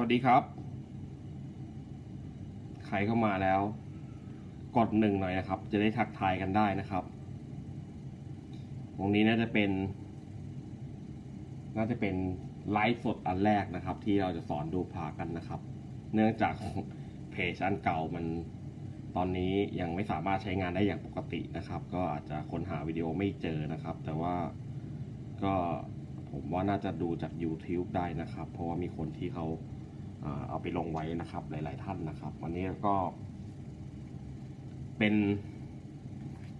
วัสดีครับ ใครเข้ามาแล้ว กดหนึ่งหน่อยนะครับ จะได้ทักทายกันได้นะครับตรงนี้น่าจะเป็น น่าจะเป็นไลฟ์สดอันแรกนะครับ ที่เราจะสอนดูพากันนะครับ เนื่องจากเพจอันเก่ามันตอนนี้ยังไม่สามารถใช้งานได้อย่างปกตินะครับ ก็อาจจะค้นหาวิดีโอไม่เจอนะครับ แต่ว่าก็ผมว่าน่าจะดูจาก YouTube ได้นะครับ เพราะว่ามีคนที่เขา เอาไปลงไว้นะครับ หลาย ๆ ท่านนะครับ วันนี้ก็ เป็น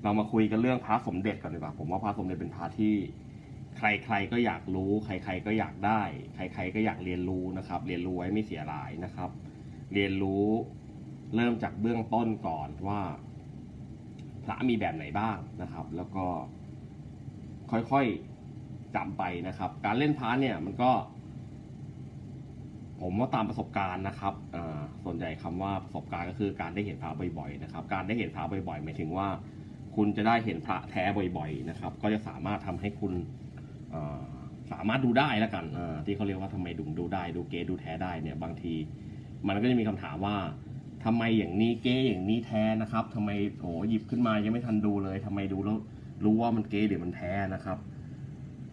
เรามาคุยกันเรื่องพระสมเด็จก่อนดีกว่าผมว่าพระสมเด็จเป็นพระที่ ใคร ๆ ก็อยากรู้ ใคร ๆ ก็อยากได้ ใคร ๆ ก็อยากเรียนรู้นะครับ เรียนรู้ไว้ไม่เสียหายนะครับ เรียนรู้เริ่มจากเบื้องต้นก่อนว่า พระมีแบบไหนบ้างนะครับ แล้วก็ค่อยๆจำไปนะครับ การเล่นพระเนี่ยมันก็ ผมว่าตามประสบการณ์นะครับส่วนใหญ่คำว่าประสบการณ์ก็คือการได้เห็นพระบ่อยๆนะครับ การได้เห็นพระบ่อยๆหมายถึงว่า คุณจะได้เห็นพระแท้บ่อยๆนะครับ ก็จะสามารถทำให้คุณสามารถดูได้แล้วกันที่เขาเรียกว่าทำไมดุงดูได้ ดูเก๊ดูแท้ได้เนี่ยบางที มันก็จะมีคำถามว่าทำไมอย่างนี้เก๊อย่างนี้แท้นะครับทำไมโหหยิบขึ้นมายังไม่ทันดูเลยทำไมดูแล้วรู้ว่ามันเก๊หรือมันแท้นะครับ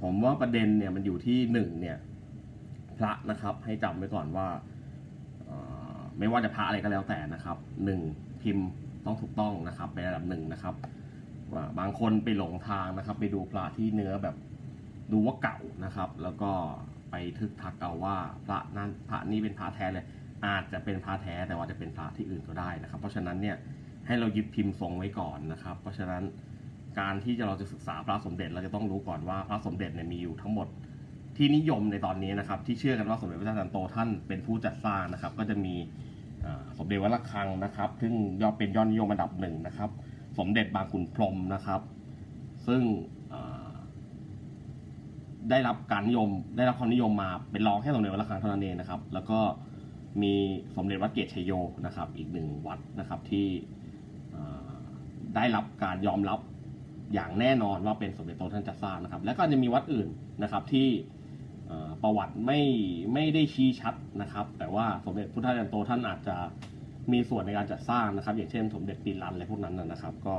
ผมว่าประเด็นเนี่ยมันอยู่ที่หนึ่งเนี่ย พระนะครับ ให้จำไว้ก่อนว่าไม่ว่าจะพระอะไรก็แล้วแต่นะครับหนึ่งพิมพ์ต้องถูกต้องนะครับในระดับหนึ่งนะครับว่าบางคนไปหลงทางนะครับ ไปดูพระที่เนื้อแบบดูว่าเก่านะครับ แล้วก็ไปทึกทักเอาว่าพระนั้นพระนี้เป็นพระแท้เลย อาจจะเป็นพระแท้แต่ว่าจะเป็นพระที่อื่นก็ได้นะครับ เพราะฉะนั้นเนี่ยให้เรายึดพิมพ์ทรงไว้ก่อนนะครับ เพราะฉะนั้นการที่จะเราจะศึกษาพระสมเด็จเราจะต้องรู้ก่อนว่าพระสมเด็จเนี่ยมีอยู่ทั้งหมด ที่นิยมในตอนนี้นะครับที่เชื่อกันว่าสมเด็จพระเจ้าสันโตท่านเป็นผู้จัดสร้างนะครับ ก็จะมีสมเด็จวัดระฆังนะครับ ซึ่งยอดเป็นยอดนิยมอันดับหนึ่งนะครับ สมเด็จบางขุนพรหมนะครับ ซึ่งได้รับการนิยม ได้รับความนิยมมาเป็นรองแค่สมเด็จวัดระฆังเท่านั้นเองนะครับ แล้วก็มีสมเด็จวัดเกตชัยโยนะครับ อีกหนึ่งวัดนะครับที่ได้รับการยอมรับอย่างแน่นอนว่าเป็นสมเด็จโตท่านจัดสร้างนะครับ แล้วก็จะมีวัดอื่นนะครับที่ ประวัติไม่ไม่ได้ชี้ชัดนะครับ แต่ว่าสมเด็จพุทธจารย์โตท่านอาจจะมีส่วนในการจัดสร้างนะครับ อย่างเช่น สมเด็จปีรันอะไรพวกนั้นนะครับ ก็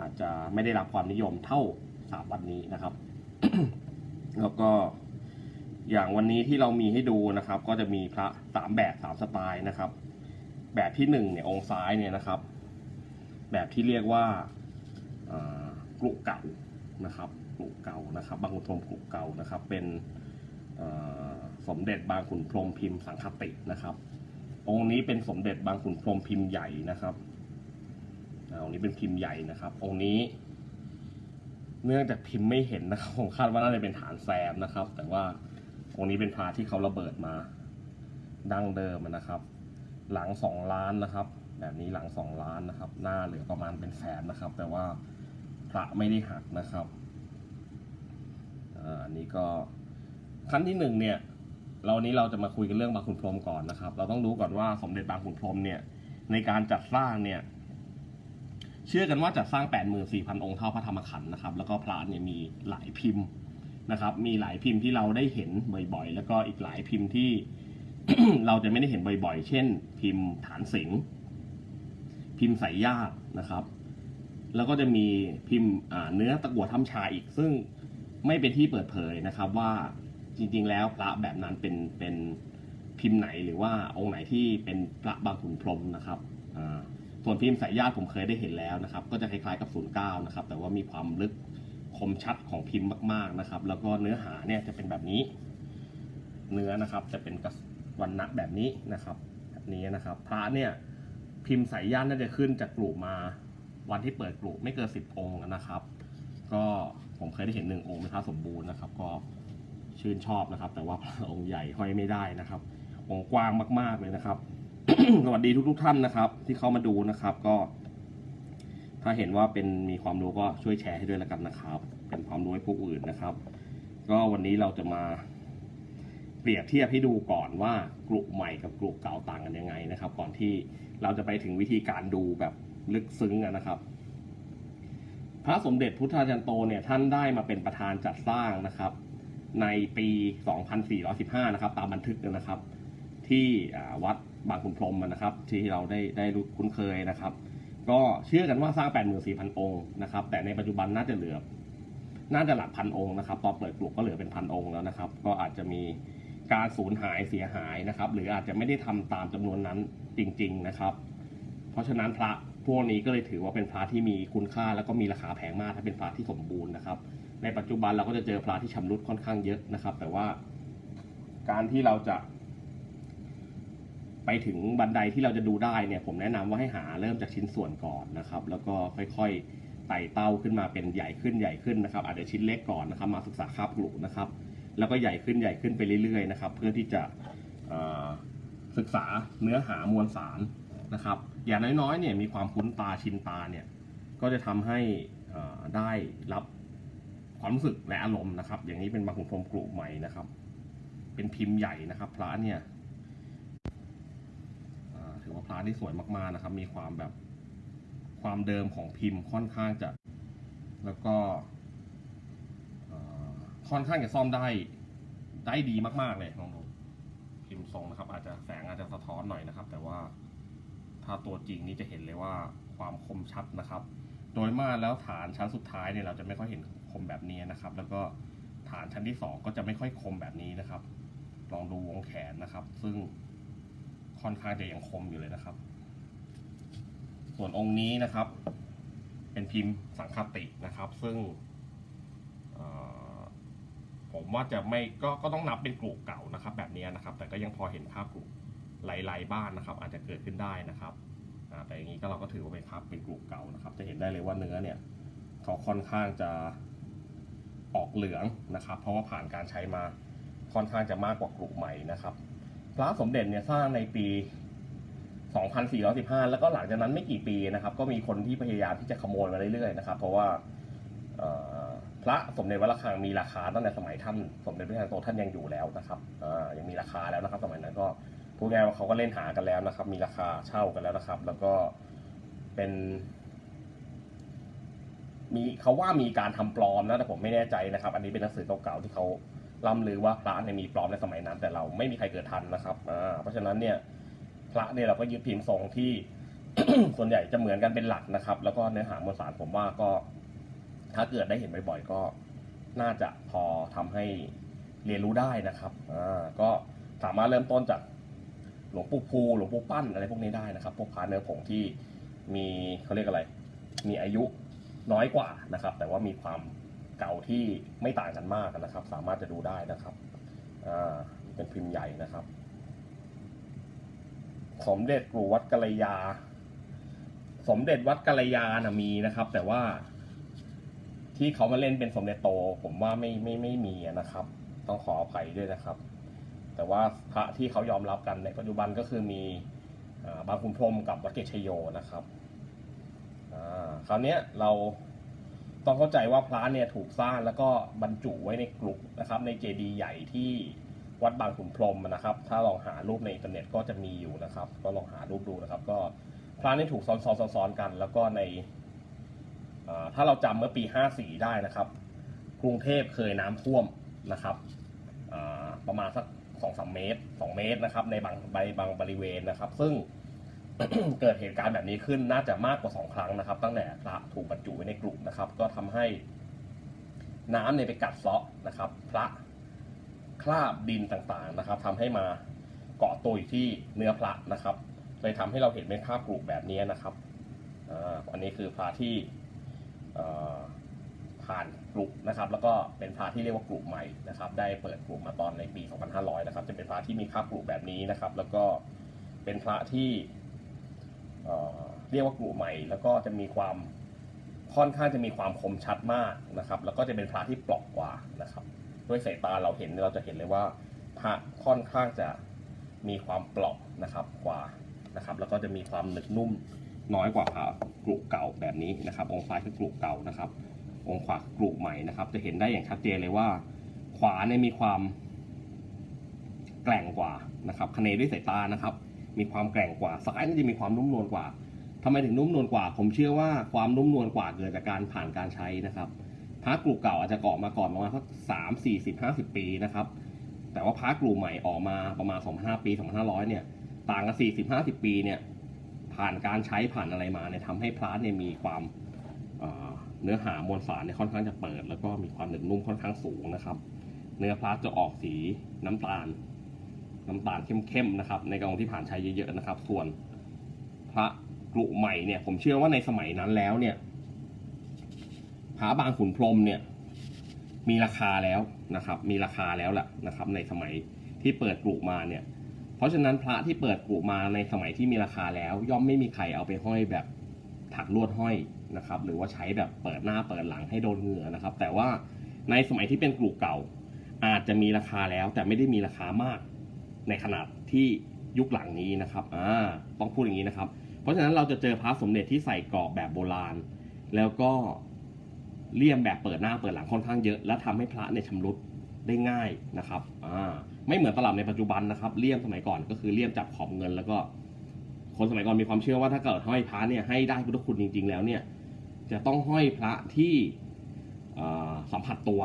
อาจจะไม่ได้รับความนิยมเท่าสามวัดนี้นะครับ แล้วก็อย่างวันนี้ที่เรามีให้ดูนะครับ ก็จะมีพระสามแบบสามสไตล์นะครับ แบบที่หนึ่งเนี่ยองค์ซ้ายเนี่ยนะครับ แบบที่เรียกว่ากรุเก่านะครับกรุเก่านะครับ บางขุนพรมกรุเก่านะครับ เป็น สมเด็จบางขุนพรหมพิมพ์สังคตินะครับ องค์นี้เป็นสมเด็จบางขุนพรหมพิมพ์ใหญ่นะครับองค์นี้เป็นพิมพ์ใหญ่นะครับ องค์นี้ เนื่องจากพิมพ์ไม่เห็นนะครับผมคาดว่าน่าจะเป็นฐานแซมนะครับ แต่ว่าองค์นี้เป็นพระที่เขาระเบิดมาดั้งเดิมนะครับ หลังสองล้านนะครับ แบบนี้หลังสองล้านนะครับ หน้าเหลือประมาณเป็นแสนนะครับ แต่ว่าพระไม่ได้หักนะครับอ่าอันนี้ก็ ขั้นที่หนึ่งเนี่ยเรานี้เราจะมาคุยกันเรื่องบางขุนพรหมก่อนนะครับ เราต้องรู้ก่อนว่าสมเด็จบางขุนพรหมเนี่ยในการจัดสร้างเนี่ยเชื่อกันว่าจัดสร้าง 84,000 องค์เท่าพระธรรมขันธ์นะครับ แล้วก็พระเนี่ยมีหลายพิมพ์นะครับ มีหลายพิมพ์ที่เราได้เห็นบ่อยๆ แล้วก็อีกหลายพิมพ์ที่ เราจะไม่ได้เห็นบ่อยๆ เช่น พิมพ์ฐานสิงพิมพ์สายญาตินะครับ แล้วก็จะมีพิมพ์เนื้อตะกั่วถ้ำชาอีก ซึ่งไม่เป็นที่เปิดเผยนะครับว่า จริง ๆ แล้วพระแบบนั้นเป็นเป็นพิมพ์ไหนหรือว่าองค์ไหนที่เป็นพระบางขุนพรหมนะครับส่วนพิมพ์สายญาติผมเคยได้เห็นแล้วนะครับ ก็จะคล้ายๆกับ 09 นะครับ แต่ว่ามีความลึกคมชัดของพิมพ์มากๆนะครับ แล้วก็เนื้อหาเนี่ยจะเป็นแบบนี้ เนื้อนะครับจะเป็นกระวันณะแบบนี้นะครับแบบนี้นะครับ พระเนี่ยพิมพ์สายย่านน่าจะขึ้นจากกลุ่มาวันที่เปิดกลุ่ไม่เกินสิบองค์นะครับ ก็ผมเคยได้เห็นหนึ่งองค์เป็นพระสมบูรณ์นะครับ ก็ ชื่นชอบนะครับ แต่ว่าพระองค์ใหญ่ห้อยไม่ได้นะครับองค์กว้างมาก ๆเลยนะครับ สวัสดีทุก ๆ ท่านนะครับ ที่เข้ามาดูนะครับก็ ถ้าเห็นว่าเป็นมีความรู้ก็ช่วยแชร์ให้ด้วยแล้วกันนะครับ เป็นความรู้ให้ผู้อื่นนะครับ ก็วันนี้เราจะมาเปรียบเทียบให้ดูก่อนว่ากลุ่มใหม่กับกลุ่มเก่าต่างกันยังไงนะครับ ก่อนที่เราจะไปถึงวิธีการดูแบบลึกซึ้งนะครับพระสมเด็จพุทธาจันโตเนี่ยท่านได้มาเป็นประธานจัดสร้างนะครับ ในปี 2415 นะครับ ตามบันทึกนะครับ ที่วัดบางขุนพรหมนะครับ ที่เราได้ได้รู้คุ้นเคยนะครับ ก็เชื่อกันว่าสร้าง 84,000 องค์นะครับ แต่ในปัจจุบันน่าจะเหลือ น่าจะหลักพันองค์นะครับ ตอนเปิดกลุ่มก็เหลือเป็นพันองค์แล้วนะครับ ก็อาจจะมีการสูญหายเสียหายนะครับ หรืออาจจะไม่ได้ทำตามจำนวนนั้นจริง ๆนะครับ เพราะฉะนั้นพระพวกนี้ก็เลยถือว่าเป็นพระที่มีคุณค่า แล้วก็มีราคาแพงมากถ้าเป็นพระที่สมบูรณ์นะครับ ในปัจจุบันเราก็จะเจอพระที่ชำรุดค่อนข้างเยอะนะครับ แต่ว่าการที่เราจะ ไปถึงบันไดที่เราจะดูได้เนี่ย ผมแนะนำว่าให้หาเริ่มจากชิ้นส่วนก่อนนะครับ แล้วก็ค่อยๆไต่เต้าขึ้นมาเป็นใหญ่ขึ้นใหญ่ขึ้นนะครับ อาจจะชิ้นเล็กก่อนนะครับ มาศึกษาคาบกลุ่นะครับ แล้วก็ใหญ่ขึ้นใหญ่ขึ้นไปเรื่อยๆนะครับ เพื่อที่จะศึกษาเนื้อหามวลสารนะครับ อย่างน้อยๆเนี่ยมีความคุ้นตาชินตาเนี่ยก็จะทำให้ได้รับ ความรู้สึกและอารมณ์นะครับ อย่างนี้เป็นบางขุนพรมกลุ่ใหม่นะครับ เป็นพิมพ์ใหญ่นะครับ พระเนี่ยถือว่าพระที่สวยมากๆนะครับ มีความแบบความเดิมของพิมพ์ค่อนข้างจะ แล้วก็ค่อนข้างจะซ่อมได้ได้ดีมากๆเลยลองดูพิมพ์ทรงนะครับ อาจจะแสงอาจจะสะท้อนหน่อยนะครับ แต่ว่าถ้าตัวจริงนี่จะเห็นเลยว่าความคมชัดนะครับ โดยมากแล้วฐานชั้นสุดท้ายเนี่ยเราจะไม่ค่อยเห็น มแบบนี้นะครับ แล้วก็ฐานชั้นที่สองก็จะไม่ค่อยคมแบบนี้นะครับ ลองดูวงแขนนะครับ ซึ่งค่อนข้างจะยังคมอยู่เลยนะครับ ส่วนองค์นี้นะครับ เป็นพิมพ์สังคตินะครับ ซึ่งผมว่าจะไม่ก็ก็ต้องนับเป็นกลุ่มเก่านะครับ แบบนี้นะครับ แต่ก็ยังพอเห็นภาพกลุ่ไหลๆบ้านนะครับ อาจจะเกิดขึ้นได้นะครับแต่อย่างนี้ก็เราก็ถือว่าเป็นภาพเป็นกลุ่มเก่านะครับ จะเห็นได้เลยว่าเนื้อเนี่ยเขาค่อนข้างจะ ออกเหลืองนะครับ เพราะว่าผ่านการใช้มาค่อนข้างจะมากกว่ากลุ่ใหม่นะครับ พระสมเด็จเนี่ยสร้างในปี 2415 แล้วก็หลังจากนั้นไม่กี่ปีนะครับ ก็มีคนที่พยายามที่จะขโมยมาเรื่อยๆนะครับ เพราะว่าพระสมเด็จวัดระฆังมีราคาตั้งแต่สมัยท่านสมเด็จพระเจ้าโตท่านยังอยู่แล้วนะครับยังมีราคาแล้วนะครับ สมัยนั้นก็พูดง่ายว่าเขาก็เล่นหากันแล้วนะครับ มีราคาเช่ากันแล้วนะครับ แล้วก็เป็น มีเขาว่ามีการทำปลอมนะแต่ผมไม่แน่ใจนะครับ อันนี้เป็นหนังสือเก่าๆที่เขาล่ำลือว่าพระเนี่ยมีปลอมในสมัยนั้น แต่เราไม่มีใครเกิดทันนะครับอ่าเพราะฉะนั้นเนี่ยพระเนี่ยเราก็ยึดพิมพ์ทรงที่ ส่วนใหญ่จะเหมือนกันเป็นหลักนะครับ แล้วก็เนื้อหามวลสารผมว่าก็ ถ้าเกิดได้เห็นบ่อยๆก็น่าจะพอทำให้เรียนรู้ได้นะครับอ่าก็สามารถเริ่มต้นจากหลวงปู่ภูหลวงปู่ปั้นอะไรพวกนี้ได้นะครับ พวกพระเนื้อผงที่มีเขาเรียกอะไร มีอายุ น้อยกว่านะครับ แต่ว่ามีความเก่าที่ไม่ต่างกันมากนะครับ สามารถจะดูได้นะครับเป็นพิมพ์ใหญ่นะครับ สมเด็จปู่วัดกัลยา สมเด็จวัดกัลยานะมีนะครับ แต่ว่าที่เขามาเล่นเป็นสมเด็จโต ผมว่าไม่ไม่ไม่มีนะครับ ต้องขออภัยด้วยนะครับ แต่ว่าพระที่เขายอมรับกันในปัจจุบันก็คือมีบางคุณพรมกับวัดเกชโยนะครับ คราวนี้เราต้องเข้าใจว่าพระเนี่ยถูกสร้างแล้วก็บรรจุไว้ในกลุ่มนะครับ ในเจดีย์ใหญ่ที่วัดบางขุนพรมนะครับ ถ้าลองหารูปในอินเทอร์เน็ตก็จะมีอยู่นะครับ ก็ลองหารูปดูนะครับ ก็พระนี่ถูกซ้อนซ้อนซ้อนอนกัน แล้วก็ในถ้าเราจำเมื่อปี 54 ได้นะครับ กรุงเทพเคยน้ำท่วมนะครับประมาณสักสองสามเมตรสองเมตรนะครับในบางใบบางบริเวณนะครับ ซึ่ง เกิดเหตุการณ์แบบนี้ขึ้นน่าจะมากกว่าสองครั้งนะครับ ตั้งแต่พระถูกบรรจุไว้ในกลุ่มนะครับ ก็ทำให้น้ำเนี่ยไปกัดเซาะนะครับ พระคราบดินต่างๆนะครับทำให้มาเกาะตัวอยู่ที่เนื้อพระนะครับเลยทำให้เราเห็นเป็นภาพกลุ่มแบบนี้นะครับอันนี้คือพระที่ผ่านกลุ่มนะครับ แล้วก็เป็นพระที่เรียกว่ากลุ่มใหม่นะครับ ได้เปิดกลุ่มมาตอนในปี 2500 นะครับ จะเป็นพระที่มีภาพกลุ่มแบบนี้นะครับ แล้วก็เป็นพระที่ เรียกว่ากลุ่มใหม่ แล้วก็จะมีความค่อนข้างจะมีความคมชัดมากนะครับ แล้วก็จะเป็นพระที่เปลอกกว่านะครับ ด้วยสายตาเราเห็นเราจะเห็นเลยว่าพระค่อนข้างจะมีความเปราะนะครับกว่านะครับ แล้วก็จะมีความหนึบนุ่มน้อยกว่าพระกรุเก่าแบบนี้นะครับ องค์ซ้ายคือกรุเก่านะครับ องค์ขวากรุใหม่นะครับ จะเห็นได้อย่างชัดเจนเลยว่า ขวาเนี่ยมีความแกร่งกว่านะครับคะเนด้วยสายตานะครับ มีความแกร่งกว่าซ้ายนี่จะมีความนุ่มนวลกว่าทำไมถึงนุ่มนวลกว่า ผมเชื่อว่าความนุ่มนวลกว่าเกิดจากการผ่านการใช้นะครับพระกลุ่มเก่าอาจจะเกาะมาก่อนประมาณสักสามสี่สิบห้าสิบปีนะครับ แต่ว่าพระกลุ่มใหม่ออกมาประมาณ2,500ปี2,500เนี่ยต่างกัน40-50ปีเนี่ยผ่านการใช้ผ่านอะไรมาเนี่ยทำให้พระเนี่ยมีความเอ่อเนื้อหามวลสารเนี่ยค่อนข้างจะเปิด แล้วก็มีความหนึบนุ่มค่อนข้างสูงนะครับ เนื้อพระจะออกสีน้ำตาล น้ำตาลเข้มๆนะครับ ในกระองที่ผ่านใช้เยอะๆนะครับ ส่วนพระกลุ่มใหม่เนี่ย ผมเชื่อว่าในสมัยนั้นแล้วเนี่ยพระบางขุนพรมเนี่ย มีราคาแล้วนะครับ มีราคาแล้วแหละนะครับ ในสมัยที่เปิดกลุ่มมาเนี่ย เพราะฉะนั้นพระที่เปิดกลุ่มมาในสมัยที่มีราคาแล้ว ย่อมไม่มีใครเอาไปห้อยแบบถักลวดห้อยนะครับ หรือว่าใช้แบบเปิดหน้าเปิดหลังให้โดนเหงื่อนะครับ แต่ว่าในสมัยที่เป็นกลุ่มเก่า อาจจะมีราคาแล้วแต่ไม่ได้มีราคามาก ในขนาดที่ยุคหลังนี้นะครับอ่าต้องพูดอย่างนี้นะครับ เพราะฉะนั้นเราจะเจอพระสมเด็จที่ใส่กรอบแบบโบราณ แล้วก็เลี่ยมแบบเปิดหน้าเปิดหลังค่อนข้างเยอะ และทำให้พระเนี่ยชำรุดได้ง่ายนะครับอ่าไม่เหมือนตลับในปัจจุบันนะครับเลี่ยมสมัยก่อนก็คือเลี่ยมจับขอบเงิน แล้วก็คนสมัยก่อนมีความเชื่อว่าถ้าเกิดห้อยพระเนี่ยให้ได้พุทธคุณจริง ๆ แล้วเนี่ยจะต้องห้อยพระที่สัมผัสตัว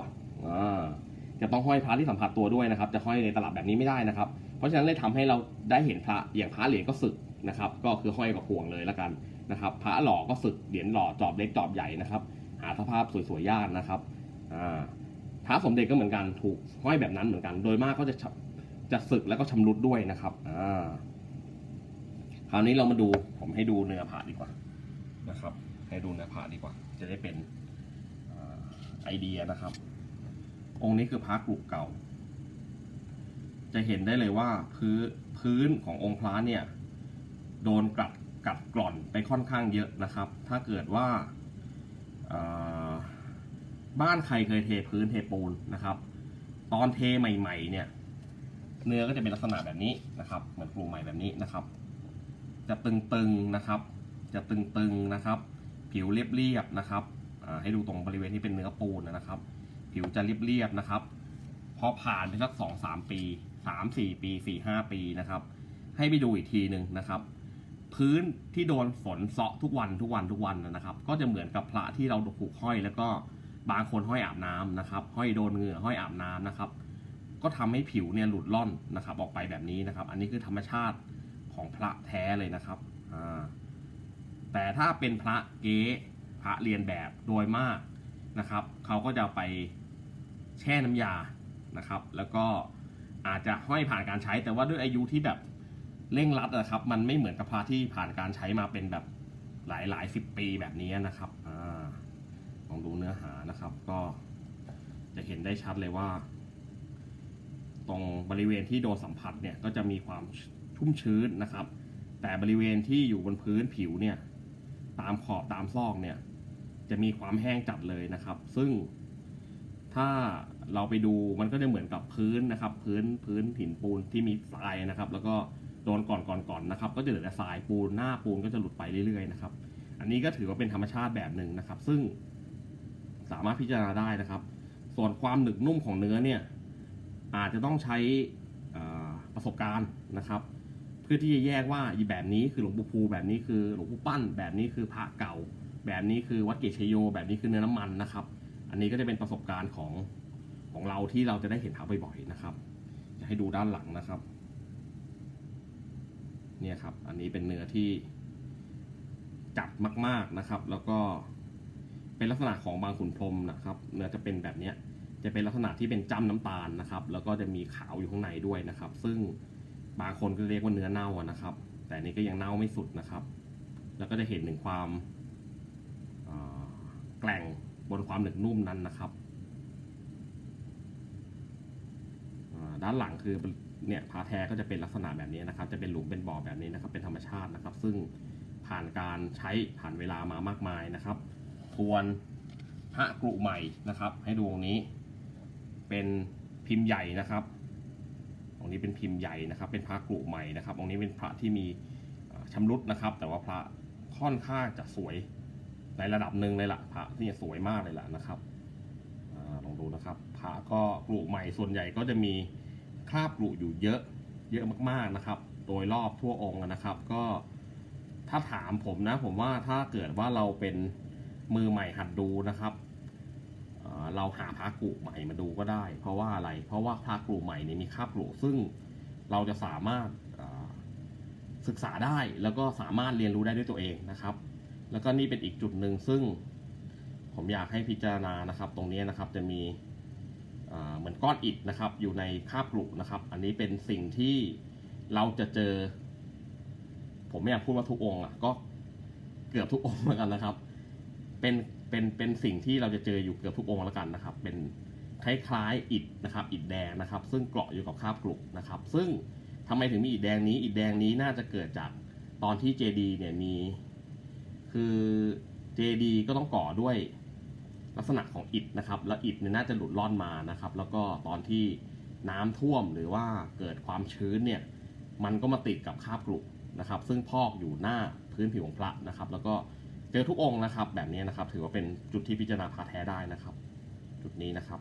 จะต้องห้อยพระที่สัมผัสตัวด้วยนะครับ จะห้อยในตลับแบบนี้ไม่ได้นะครับ เพราะฉะนั้นเลยทำให้เราได้เห็นพระอย่างพระเหรียญก็สึกนะครับ ก็คือห้อยกับห่วงเลยละกันนะครับพระหล่อก็สึกเหรียญหล่อจอบเล็กจอบใหญ่นะครับ หาสภาพสวยๆยากนะครับอ่าพระสมเด็จก็เหมือนกันถูกห้อยแบบนั้นเหมือนกัน โดยมากก็จะจะสึกแล้วก็ชำรุดด้วยนะครับอ่าคราวนี้เรามาดูผมให้ดูเนื้อพระดีกว่านะครับ ให้ดูเนื้อพระดีกว่า จะได้เป็นอไอเดียนะครับ องค์นี้คือพระกรุกเก่า จะเห็นได้เลยว่าพื้นพื้นขององค์พระเนี่ยโดนกัดกัดกร่อนไปค่อนข้างเยอะนะครับ ถ้าเกิดว่าบ้านใครเคยเทพื้นเทปูนนะครับ ตอนเทใหม่ๆเนี่ยเนื้อก็จะเป็นลักษณะแบบนี้นะครับเหมือนปูใหม่แบบนี้นะครับ จะตึงๆนะครับ จะตึงๆนะครับ ผิวเรียบๆนะครับให้ดูตรงบริเวณที่เป็นเนื้อปูนนะครับ ผิวจะเรียบๆนะครับพอผ่านไปสักสองสามปี สามสี่ปีสี่ห้าปีนะครับ ให้ไปดูอีกทีหนึ่งนะครับ พื้นที่โดนฝนเซาะทุกวันทุกวันทุกวันนะครับ ก็จะเหมือนกับพระที่เราผูกห้อย แล้วก็บางคนห้อยอาบน้ำนะครับ ห้อยโดนเหงื่อห้อยอาบน้ำนะครับ ก็ทำให้ผิวเนี่ยหลุดล่อนนะครับ ออกไปแบบนี้นะครับ อันนี้คือธรรมชาติของพระแท้เลยนะครับอ่าแต่ถ้าเป็นพระเก๊พระเรียนแบบโดยมากนะครับเขาก็จะไปแช่น้ำยานะครับ แล้วก็ อาจจะห้อยผ่านการใช้ แต่ว่าด้วยอายุที่แบบเร่งรัดนะครับ มันไม่เหมือนกับพระที่ผ่านการใช้มาเป็นแบบหลายหลายสิบปีแบบนี้นะครับอาลองดูเนื้อหานะครับ ก็จะเห็นได้ชัดเลยว่า ตรงบริเวณที่โดนสัมผัสเนี่ยก็จะมีความชุ่มชื้นนะครับ แต่บริเวณที่อยู่บนพื้นผิวเนี่ย ตามขอบตามซอกเนี่ย จะมีความแห้งจัดเลยนะครับ ซึ่งถ้า เราไปดูมันก็จะเหมือนกับพื้นนะครับ พื้นพื้นหินปูนที่มีทรายนะครับ แล้วก็โดนก่อนก่อนก่อนนะครับ ก็จะเหลือแต่ทรายปูนหน้าปูนก็จะหลุดไปเรื่อยๆนะครับ อันนี้ก็ถือว่าเป็นธรรมชาติแบบหนึ่งนะครับ ซึ่งสามารถพิจารณาได้นะครับ ส่วนความหนึบนุ่มของเนื้อเนี่ยอาจจะต้องใช้ประสบการณ์นะครับ เพื่อที่จะแยกว่าอีแบบนี้คือหลวงปู่ภูแบบนี้คือหลวงปู่ปั้น แบบนี้คือพระเก่า แบบนี้คือวัดเกศชโย แบบนี้คือเนื้อน้ำมันนะครับ อันนี้ก็จะเป็นประสบการณ์ของ ของเราที่เราจะได้เห็นพระบ่อยๆนะครับจะให้ดูด้านหลังนะครับ เนี่ยครับ อันนี้เป็นเนื้อที่จัดมาก ๆนะครับ แล้วก็เป็นลักษณะของบางขุนพรมนะครับ เนื้อจะเป็นแบบเนี้ยจะเป็นลักษณะที่เป็นจ้ำน้ำตาลนะครับ แล้วก็จะมีขาวอยู่ข้างในด้วยนะครับ ซึ่งบางคนก็เรียกว่าเนื้อเน่านะครับ แต่นี้ก็ยังเน่าไม่สุดนะครับ แล้วก็จะเห็นถึงความแกร่งบนความหนึบนุ่มนั้นนะครับอ่า ด้านหลังคือเนี่ยพาแท้ก็จะเป็นลักษณะแบบนี้นะครับ จะเป็นหลุมเป็นบ่อแบบนี้นะครับ เป็นธรรมชาตินะครับ ซึ่งผ่านการใช้ผ่านเวลามามากมายนะครับส่วนพระกรุใหม่นะครับ ให้ดูตรงนี้ เป็นพิมพ์ใหญ่นะครับองนี้เป็นพิมพ์ใหญ่นะครับ เป็นพระกรุใหม่นะครับองนี้เป็นพระที่มีเอ่อชำรุดนะครับ แต่ว่าพระค่อนข้างจะสวยในระดับหนึ่งเลยล่ะพระที่สวยมากเลยล่ะนะครับอลองดูนะครับ พระก็กรุใหม่ส่วนใหญ่ก็จะมี คราบกรุอยู่เยอะเยอะมากๆนะครับ โดยรอบทั่วองค์นะครับ ก็ถ้าถามผมนะ ผมว่าถ้าเกิดว่าเราเป็นมือใหม่หัดดูนะครับเราหาพระกรุใหม่มาดูก็ได้ เพราะว่าอะไร เพราะว่าพระกรุใหม่เนี่ยมีคาบกรุซึ่งเราจะสามารถศึกษาได้แล้วก็สามารถเรียนรู้ได้ด้วยตัวเองนะครับ แล้วก็นี่เป็นอีกจุดหนึ่งซึ่งผมอยากให้พิจารณานะครับ ตรงนี้นะครับจะมี เหมือนก้อนอิฐนะครับอยู่ในคาบกรุนะครับ อันนี้เป็นสิ่งที่เราจะเจอ ผมไม่อยากพูดว่าทุกองค์อะก็เกือบทุกองค์เหมือนกันนะครับ เป็นเป็นเป็นสิ่งที่เราจะเจออยู่เกือบทุกองค์แล้วกันนะครับ เป็นคล้ายๆอิฐนะครับ อิฐแดงนะครับ ซึ่งเกาะอยู่กับคาบกรุนะครับ ซึ่งทำไมถึงมีอิฐแดงนี้ อิฐแดงนี้น่าจะเกิดจากตอนที่เจดีเนี่ยมี คือเจดีก็ต้องก่อด้วย ลักษณะของอิฐนะครับ แล้วอิฐเนี่ยน่าจะหลุดล่อนมานะครับ แล้วก็ตอนที่น้ำท่วมหรือว่าเกิดความชื้นเนี่ยมันก็มาติดกับคราบกรุนะครับ ซึ่งพอกอยู่หน้าพื้นผิวของพระนะครับ แล้วก็เจอทุกองค์นะครับ แบบนี้นะครับ ถือว่าเป็นจุดที่พิจารณาพระแท้ได้นะครับ จุดนี้นะครับ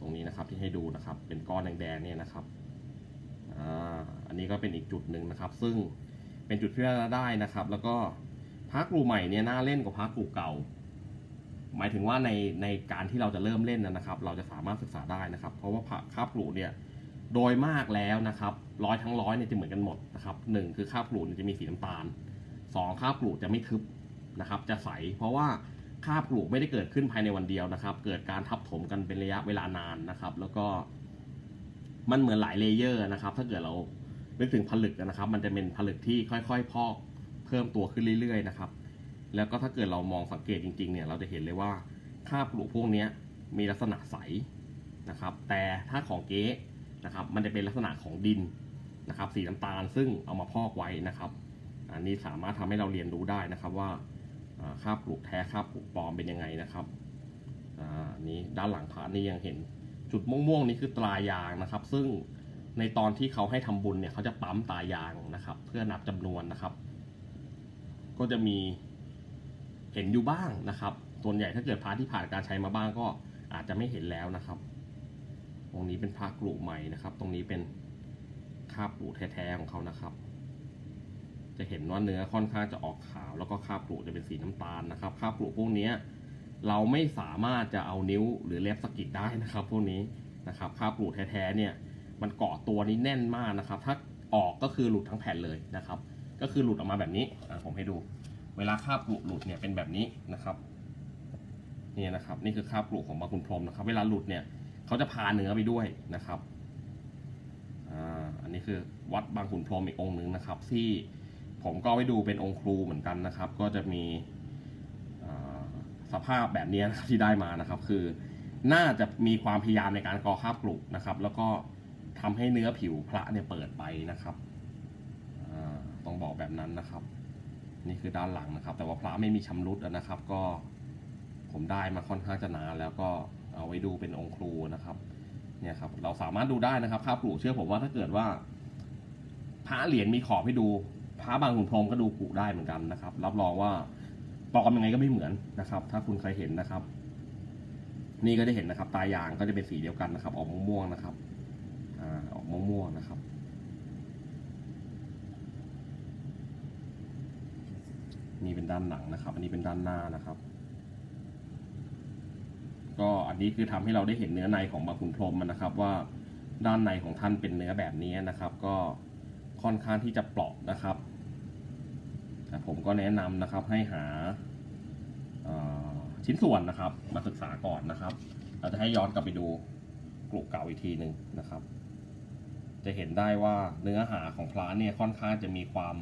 ตรงนี้นะครับที่ให้ดูนะครับ เป็นก้อนแดงๆเนี่ยนะครับอ่าอันนี้ก็เป็นอีกจุดหนึ่งนะครับ ซึ่งเป็นจุดที่พิจารณาได้นะครับ แล้วก็พระกรุใหม่เนี่ยน่าเล่นกว่าพระกรุเก่า หมายถึงว่าในในการที่เราจะเริ่มเล่นนะครับ เราจะสามารถศึกษาได้นะครับ เพราะว่าพระคาบกรุเนี่ยโดยมากแล้วนะครับร้อยทั้งร้อยเนี่ยจะเหมือนกันหมดนะครับหนึ่งคือคาบกรูเนี่ยจะมีสีน้ำตาลสองคาบกรูจะไม่ทึบนะครับ จะใสเพราะว่าคาบกรูไม่ได้เกิดขึ้นภายในวันเดียวนะครับ เกิดการทับถมกันเป็นระยะเวลานานนะครับ แล้วก็ มันเหมือนหลายเลเยอร์นะครับ ถ้าเกิดเรานึกถึงผลึกนะครับ มันจะเป็นผลึกที่ค่อยๆ พอกเพิ่มตัวขึ้นเรื่อยๆนะครับ แล้วก็ถ้าเกิดเรามองสังเกตจริงๆเนี่ยเราจะเห็นเลยว่าคราบกรูดพวกนี้มีลักษณะใสนะครับ แต่ถ้าของเก๊นะครับมันจะเป็นลักษณะของดินนะครับ สีน้ำตาลซึ่งเอามาพอกไว้นะครับ อันนี้สามารถทำให้เราเรียนรู้ได้นะครับว่าอ่าปลูกแท้คราปลูกปลอมเป็นยังไงนะครับอ่านี้ด้านหลังพระนี่ยังเห็นจุดม่วงๆนี่คือตรายางนะครับ ซึ่งในตอนที่เขาให้ทำบุญเนี่ยเขาจะปั๊มตายางนะครับ เพื่อนับจำนวนนะครับ ก็จะมี เห็นอยู่บ้างนะครับ ส่วนใหญ่ถ้าเกิดพระที่ผ่านการใช้มาบ้างก็อาจจะไม่เห็นแล้วนะครับ ตรงนี้เป็นผ้ากลูใหม่นะครับ ตรงนี้เป็นคาบกลูแท้ๆของเขานะครับ จะเห็นว่าเนื้อค่อนข้างจะออกขาว แล้วก็คาบกลูจะเป็นสีน้ำตาลนะครับคาบกลูพวกนี้เราไม่สามารถจะเอานิ้วหรือเล็บสกิดได้นะครับ พวกนี้นะครับคาบกลูแท้ๆเนี่ยมันเกาะตัวนี้แน่นมากนะครับ ถ้าออกก็คือหลุดทั้งแผ่นเลยนะครับ ก็คือหลุดออกมาแบบนี้ผมให้ดู เวลาคาบกลูหลุดเนี่ยเป็นแบบนี้นะครับนี่นะครับ นี่คือคาบกลูของบางคุณพรหมนะครับ เวลาหลุดเนี่ยเขาจะพาเนื้อไปด้วยนะครับอันนี้คือวัดบางขุนพรหมอีกองค์หนึ่งนะครับ ที่ผมก็ไปดูเป็นองค์ครูเหมือนกันนะครับ ก็จะมีสภาพแบบนี้นะครับที่ได้มานะครับ คือน่าจะมีความพยายามในการกอคาบกลุนะครับ แล้วก็ทำให้เนื้อผิวพระเนี่ยเปิดไปนะครับต้องบอกแบบนั้นนะครับ นี่คือด้านหลังนะครับ แต่ว่าพระไม่มีชำรุดนะครับ ก็ผมได้มาค่อนข้างจะนานแล้วก็เอาไว้ดูเป็นองค์ครูนะครับเนี่ยครับเราสามารถดูได้นะครับภาพปลูกเชื่อผมว่าถ้าเกิดว่า พระเหรียญมีขอบให้ดูพระบางขุนพรมก็ดูกุได้เหมือนกันนะครับ รับรองว่าปลอมยังไงก็ไม่เหมือนนะครับ ถ้าคุณเคยเห็นนะครับ นี่ก็ได้เห็นนะครับ ตายางก็จะเป็นสีเดียวกันนะครับ ออกม่วงๆนะครับอ่าออกม่วงๆนะครับ นี่เป็นด้านหลังนะครับ อันนี้เป็นด้านหน้านะครับ ก็อันนี้คือทำให้เราได้เห็นเนื้อในของบางขุนพรมนะครับ ว่าด้านในของท่านเป็นเนื้อแบบนี้นะครับ ก็ค่อนข้างที่จะเปราะนะครับแต่ผมก็แนะนำนะครับให้หาชิ้นส่วนนะครับ มาศึกษาก่อนนะครับ เราจะให้ย้อนกลับไปดูกลุ่เก่าอีกทีหนึ่งนะครับ จะเห็นได้ว่าเนื้อหาของพระเนี่ยค่อนข้างจะมีความ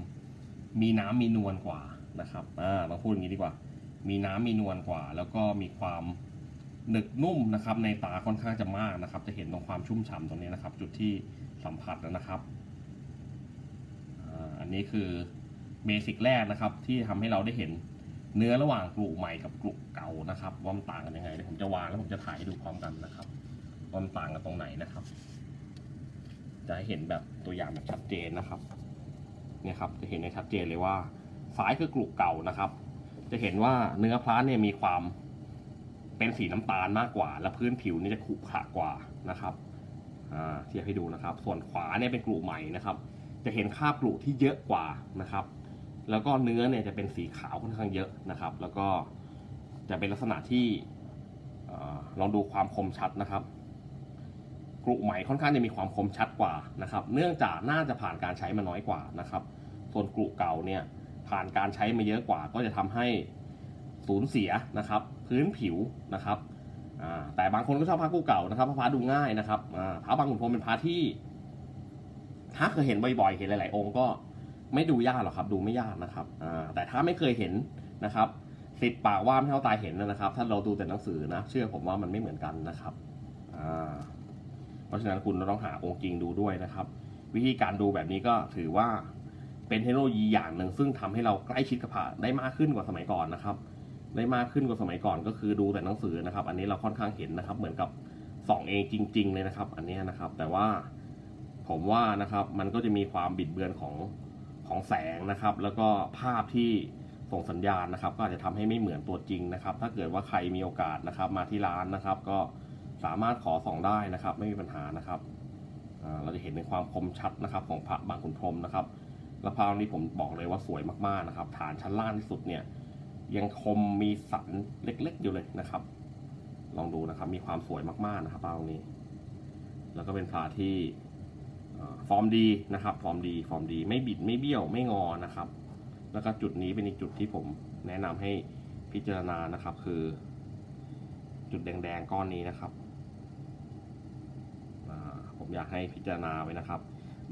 มีน้ำมีนวลกว่า นะครับอ่าต้องพูดอย่างนี้ดีกว่า มีน้ำมีนวลกว่า แล้วก็มีความหนึกนุ่มนะครับ ในตาค่อนข้างจะมากนะครับ จะเห็นตรงความชุ่มฉ่ำตรงนี้นะครับ จุดที่สัมผัสนะครับอันนี้คือเบสิกแรกนะครับ ที่ทำให้เราได้เห็นเนื้อระหว่างกลุ่มใหม่กับกลุ่มเก่านะครับว่ามันต่างกันยังไงเดี๋ยวผมจะวางแล้วผมจะถ่ายให้ดูพร้อมกันนะครับว่ามันต่างกันตรงไหนนะครับ จะให้เห็นแบบตัวอย่างแบบชัดเจนนะครับเนี่ยครับจะเห็นได้ชัดเจนเลยว่า ซ้ายคือกลุ่เก่านะครับ จะเห็นว่าเนื้อพระเนี่ยมีความเป็นสีน้ำตาลมากกว่า และพื้นผิวนี่จะขรุขระกว่านะครับเทียบให้ดูนะครับ ส่วนขวาเนี่ยเป็นกลุ่ใหม่นะครับ จะเห็นคราบกลุ่ที่เยอะกว่านะครับ แล้วก็เนื้อเนี่ยจะเป็นสีขาวค่อนข้างเยอะนะครับ แล้วก็จะเป็นลักษณะที่ลองดูความคมชัดนะครับกรุใหม่ค่อนข้างจะมีความคมชัดกว่านะครับ เนื่องจากน่าจะผ่านการใช้มาน้อยกว่านะครับ ส่วนกรุเก่าเนี่ย ผ่านการใช้มาเยอะกว่า ก็จะทำให้สูญเสียนะครับ พื้นผิวนะครับแต่บางคนก็ชอบพระกรุเก่านะครับพราะพระดูง่ายนะครับอ่าพระบางขุนพรมเป็นพระที่ ถ้าเคยเห็นบ่อยๆ เห็นหลายๆองค์ก็ไม่ดูยากหรอกครับ ดูไม่ยากนะครับแต่ถ้าไม่เคยเห็นนะครับสิบปากว่าไม่เท่าตาเห็นนะครับ ถ้าเราดูแต่หนังสือนะ เชื่อผมว่ามันไม่เหมือนกันนะครับเพราะฉะนั้นคุณต้องหาองค์จริงดูด้วยนะครับ วิธีการดูแบบนี้ก็ถือว่า เป็นเทคโนโลยีอย่างหนึ่งซึ่งทำให้เราใกล้ชิดกับพระได้มากขึ้นกว่าสมัยก่อนนะครับ ได้มากขึ้นกว่าสมัยก่อนก็คือดูแต่หนังสือนะครับ อันนี้เราค่อนข้างเห็นนะครับ เหมือนกับส่องเองจริง ๆ เลยนะครับ อันนี้นะครับ แต่ว่าผมว่านะครับมันก็จะมีความบิดเบือนของของแสงนะครับ แล้วก็ภาพที่ส่งสัญญาณนะครับ ก็อาจจะทำให้ไม่เหมือนตัวจริงนะครับ ถ้าเกิดว่าใครมีโอกาสนะครับ มาที่ร้านนะครับ ก็สามารถขอส่องได้นะครับ ไม่มีปัญหานะครับเราจะเห็นในความคมชัดนะครับของพระบางขุนพรมนะครับ และพระองนี้ผมบอกเลยว่าสวยมากๆนะครับ ฐานชั้นล่างที่สุดเนี่ยยังคมมีสันเล็กๆอยู่เลยนะครับ ลองดูนะครับ มีความสวยมากๆนะครับพระองนี้ แล้วก็เป็นพระที่ฟอร์มดีนะครับ ฟอร์มดี ฟอร์มดี ไม่บิดไม่เบี้ยวไม่งอนะครับ แล้วก็จุดนี้เป็นอีกจุดที่ผมแนะนำให้พิจารณานะครับ คือ จุดแดงๆก้อนนี้นะครับผมอยากให้พิจารณาไว้นะครับ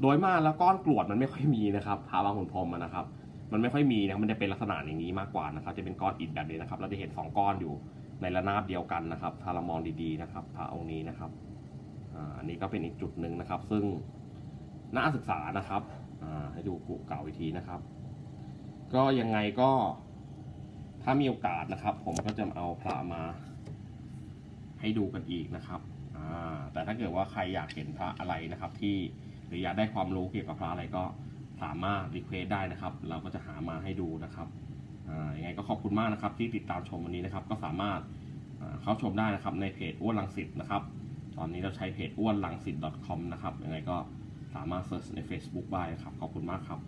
โดยมากแล้วก้อนกรวดมันไม่ค่อยมีนะครับพาบางขุนพรมนะครับ มันไม่ค่อยมีนะมันจะเป็นลักษณะอย่างนี้มากกว่านะครับ จะเป็นก้อนอิฐแบบนี้นะครับ เราจะเห็นสองก้อนอยู่ในระนาบเดียวกันนะครับ ถ้าเรามองดีๆนะครับพระองค์นี้นะครับอ่าอันนี้ก็เป็นอีกจุดหนึ่งนะครับ ซึ่งน่าศึกษานะครับอ่าให้ดูกุเก่าอีกทีนะครับ ก็ยังไงก็ถ้ามีโอกาสนะครับ ผมก็จะเอาพระมา ให้ดูกันอีกนะครับอ่าแต่ถ้าเกิดว่าใครอยากเห็นพระอะไรนะครับที่ หรืออยากได้ความรู้เกี่ยวกับพระอะไรก็สามารถรีเควสได้นะครับ เราก็จะหามาให้ดูนะครับอ่ายังไงก็ขอบคุณมากนะครับที่ติดตามชมวันนี้นะครับ ก็สามารถเข้าชมได้นะครับในเพจอ้วนลังสิตนะครับ ตอนนี้เราใช้เพจอ้วนลังสิต .com นะครับยังไงก็สามารถเซิร์ชใน Facebook ได้ครับ ขอบคุณมากครับ